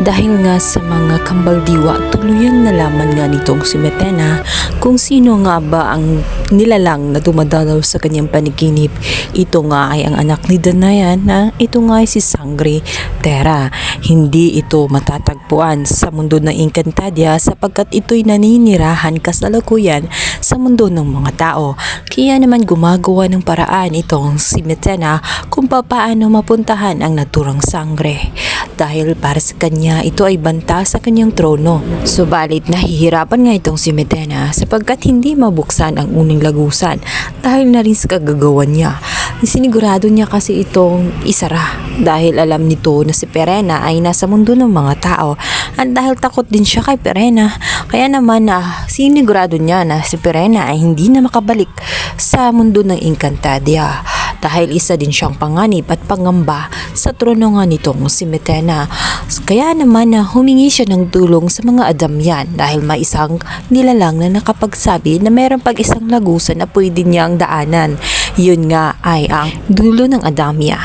Dahil nga sa mga kambaldiwa, tuluyang nalaman nga nitong si Metena kung sino nga ba ang nilalang na dumadalaw sa kanyang paniginip. Ito nga ay ang anak ni Danayan na ito nga ay si Sangre Terra. Hindi ito matatagpuan sa mundo ng Encantadia sapagkat ito'y naninirahan kasalukuyan sa mundo ng mga tao. Kaya naman gumagawa ng paraan itong si Metena kung papaano mapuntahan ang naturang sangre. Dahil para sa kanya ito ay banta sa kanyang trono. Subalit nahihirapan nga itong si Metena sapagkat hindi mabuksan ang uning lagusan dahil na rin sa kagagawan niya. Sinigurado niya kasi itong isara dahil alam nito na si Perena ay nasa mundo ng mga tao at dahil takot din siya kay Perena kaya naman na sinigurado niya na si Perena ay hindi na makabalik sa mundo ng Encantadia dahil isa din siyang panganib at pangamba sa trono nga nitong si Metena. Kaya naman na humingi siya ng tulong sa mga Adamyan dahil may isang nilalang na nakapagsabi na mayroon pag isang lagusan na pwede niyang daanan. Yun nga ay ang dulo ng Adamya.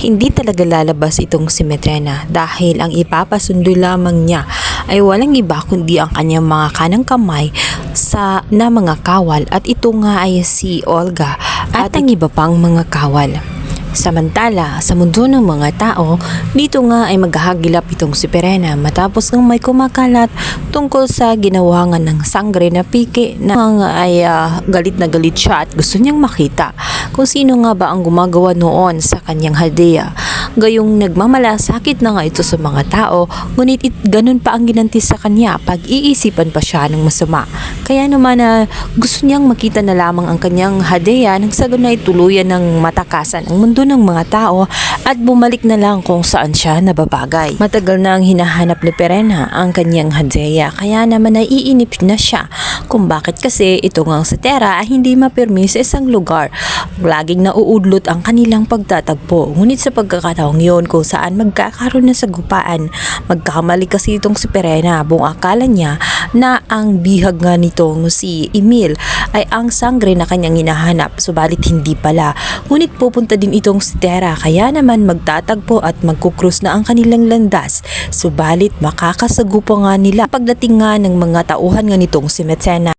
Hindi talaga lalabas itong si Metena dahil ang ipapasundo lamang niya ay walang iba kundi ang kanyang mga kanang kamay sa na mga kawal at ito nga ay si Olga at ang iba pang mga kawal. Samantala, sa mundo ng mga tao, dito nga ay maghahagilap itong si Perena matapos ng may kumakalat tungkol sa ginawa nga ng sangre na piki na ay ah, galit na galit siya at gusto niyang makita kung sino nga ba ang gumagawa noon sa kanyang hadeya. Gayong nagmamalasakit na nga ito sa mga tao, ngunit it, ganun pa ang ginanti sa kanya pag iisipan pa siya ng masama. Kaya naman na gusto niyang makita na lamang ang kanyang hadeya nang sa ganun ay tuluyan ng matakasan ang mundo ng mga tao at bumalik na lang kung saan siya nababagay. Matagal na ang hinahanap ni Perena ang kanyang hadeya kaya naman naiinip na siya kung bakit kasi ito nga sa Terra ay hindi mapirmi sa isang lugar. Laging nauudlot ang kanilang pagtatagpo. Ngunit sa pagkakataong yon kung saan magkakaroon ng sagupaan, magkamali kasi itong si Perena buong akala niya na ang bihag nga nitong si Emil ay ang sangre na kanyang hinahanap subalit hindi pala. Ngunit pupunta din itong si Terra kaya naman magtatagpo at magkukrus na ang kanilang landas. Subalit makakasagupo nga nila pagdating nga ng mga tauhan nga nitong si Metsena.